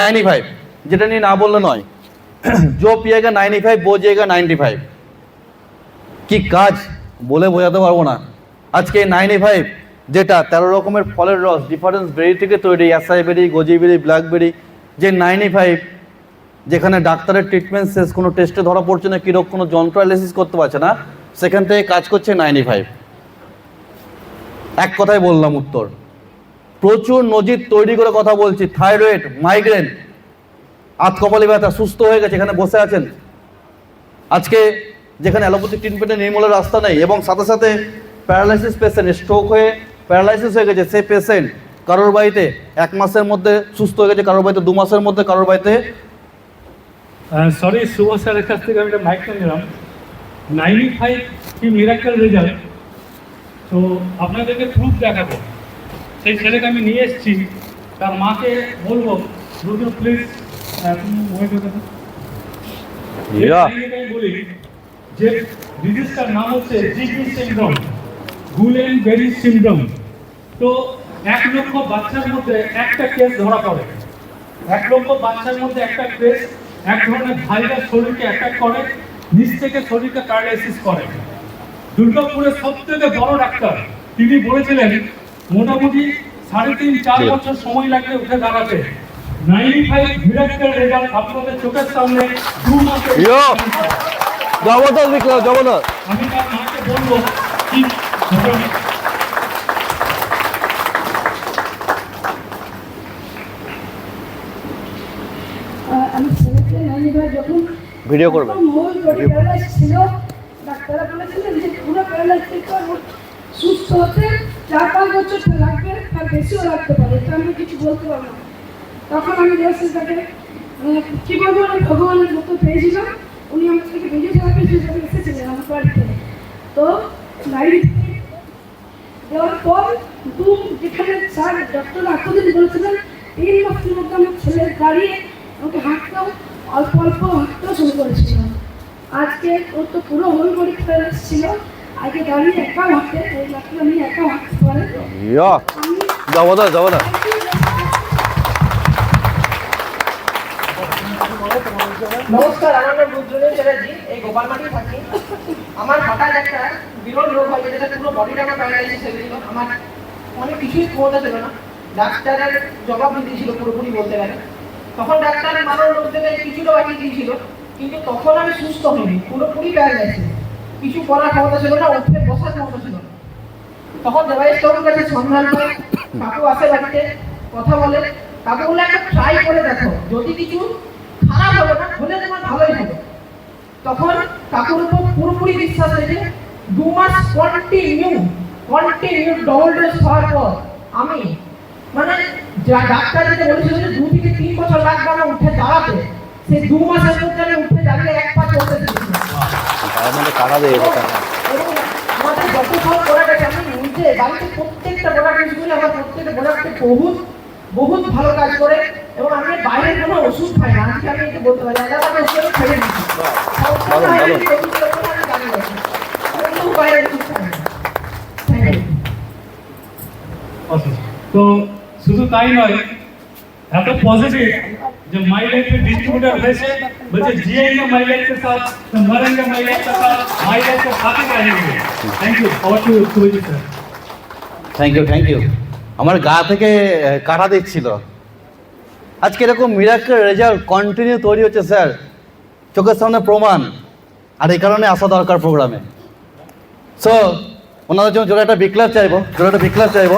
Ninety five. যেটা নিয়ে না বললে নয়। জো পিয়েগা নাইনটি ফাইভ, বো বোঝেগা নাইনটি ফাইভ। কি কাজ? বলে বোঝাতে পারব না। আজকে নাইনটি ফাইভ, যেটা তেরো রকমের ফলের রস ডিফারেন্স বেরি থেকে তৈরি acai berry goji berry blackberry যে নাইনটি ফাইভ, যেখানে ডাক্তারের ট্রিটমেন্ট শেষ, কোনো টেস্টে ধরা পড়ছে না, কীরকম কোনো যন্ত্র অ্যানালিসিস করতে পারছে না, সেখান থেকে কাজ করছে নাইনটি ফাইভ। এক কথাই বললাম উত্তর। প্রচুর নজির তৈরি করে কথা বলছি। Thyroid, migraine. আত কপালি ব্যথা, সুস্থ হয়ে গেছে, এখানে বসে আছেন। আজকে যেখানে অ্যালোপ্যাথিক ট্রিটমেন্টের নির্মূলের রাস্তা নেই এবং সাথে সাথে প্যারালাইসিস পেশেন্ট স্ট্রোক হয়ে প্যারালাইসিস হয়ে গেছে, সেই পেশেন্ট কারোর বাড়িতে এক মাসের মধ্যে সুস্থ হয়ে গেছে, কারোর বাড়িতে দু মাসের মধ্যে, কারোর বাড়িতে সরি শুভ স্যারের কাছ থেকে আমি একটা মাইকটা নিলাম। নাইনটি ফাইভ কি মিরাক্কেল রেজাল্ট তো আপনাদেরকে প্রুফ দেখাবো। সেই ছেলেকে আমি নিয়ে এসেছি। তার মাকে বলব দুটো প্লিজ Yeah. আমি বলি যে ডিজিজটার নাম হচ্ছে GP syndrome Guillain Barre syndrome তো এক লক্ষ বাচ্চার মধ্যে একটা কেস ধরা পড়ে। এক লক্ষ বাচ্চার মধ্যে একটা কেস এক ধরনের ভাইরাস শরীরকে অ্যাটাক করে নিচ থেকে শরীরকে প্যারালাইসিস করে। দুর্গাপুরের সব থেকে বড় ডাক্তার তিনি বলেছিলেন মোটামুটি সাড়ে তিন চার বছর সময় লাগবে উঠে দাঁড়াতে। নাইনটি ফাইভ মিরাক্কেল রেজাল্ট আপনাদের চোখের সামনে দু মাসে জবরদস্ত বিক্রম জবরদস্ত আমি তার মাকে বলব কি ঘটনা? আহ, আমি ছেলেকে নাইনিভার যখন ভিডিও ছিল ডাক্তাররা বলেছিলেন যে পুরো প্যারালাইজ সুস্থ হতে চার পাঁচ বছর লাগবে তার বেশিও লাগতে পারে, এটা আমি কিছু বলতে পারব না। তখন আমি তাকে মানে কী বলব, আমি ভগবানের মতো পেয়েছিলাম, উনি আমার থেকে ভিডিও থেরাপি হিসেবে এসেছিলেন আমার বাড়িতে। তো নাইট দেওয়ার পর দু, যেখানে স্যার ডক্টর এতদিন বলেছিলেন তিন মাসের মধ্যে আমার ছেলের দাঁড়িয়ে আমাকে হাঁটতেও অল্প অল্প হাঁটতেও শুরু করেছিল। আজকে ওর তো পুরো হোল ফেরাস ছিল। আমি জবরদস্ত জবরদস্ত নমস্কার, আমার নাম রুদ্রনীল চ্যাটার্জি, এই গোপালমাটি থাকি। আমার হঠাৎ একটা বিরল রোগ হয়, যেটা পুরো বডিটা আমার প্যারালাইসিস হয়ে গেছিল। আমার অনেক কিছুই ক্ষমতা ছিল না। ডাক্তারের জবাবদিহি ছিল, পুরোপুরি বলতে গেলে। তখন ডাক্তার মানব রোগ থেকে কিছুটা বাকি দিয়েছিল কিন্তু তখন আমি সুস্থ হইনি, পুরোপুরি প্যারালাইসিস কিছু করার ক্ষমতা ছিল না, উঠে বসার ক্ষমতা ছিল না। তখন দেবাইশ বাবুর কাছে সন্ধান পাই কাকু আসে বাড়িতে, কথা বলে, কাকু বলে একটা ট্রাই করে দেখো, যদি কিছু খারাপ হবে না, হলে তোমার ভালোই হবে। তখন কাকুর উপর পুরোপুরি বিশ্বাস রেখে দু মাস কন্টিনিউ কন্টিনিউ ডবল ডোজ হওয়ার পর আমি মানে ডাক্তার যেটা বলেছিল যে দু থেকে তিন বছর লাগবে আমার উঠে দাঁড়াতে, সেই দু মাসের মধ্যে উঠে দাঁড়িয়ে এক পা তার মধ্যে টাকা দেয় এবং আমাদের যত সব প্রোডাক্ট আছে আমি নিজে বাড়িতে প্রত্যেকটা প্রোডাক্ট ইউজ করি আমার প্রত্যেকটা প্রোডাক্টে বহুত বহুত ভালো কাজ করে এবং আমি বাইরের কোনো ওষুধ খাই না আজকে আমি এটা বলতে পারি আলাদা আমি ওষুধ ছেড়ে দিচ্ছি সবসময় ভালো, ভালো। আমি ওষুধের উপর আমি দাঁড়িয়ে আছি। কোনো ওষুধ খাই না থ্যাংক ইউ অসুস্থ। তো শুধু তাই নয় এত পজিটিভ যে माई लाइफ में डिस्ट्रीब्यूटर वैसे बच्चे जिएंगे माई लाइफ के साथ तो मरेंगे माई लाइफ के साथ माई लाइफ के साथ ही रहेंगे थैंक यू और to Surjeet sir thank you thank you আমার গা থেকে আহ, কাটা দিচ্ছিল আজকে এরকম মিরাক্কেল রেজাল্ট কন্টিনিউ তৈরি হচ্ছে স্যার চোখের সামনে প্রমাণ আর এই কারণে আসা দরকার প্রোগ্রামে সো ওনাদের জন্য জোরে একটা বিক্লাস চাইবো জোরে একটা বিক্লাস চাইবো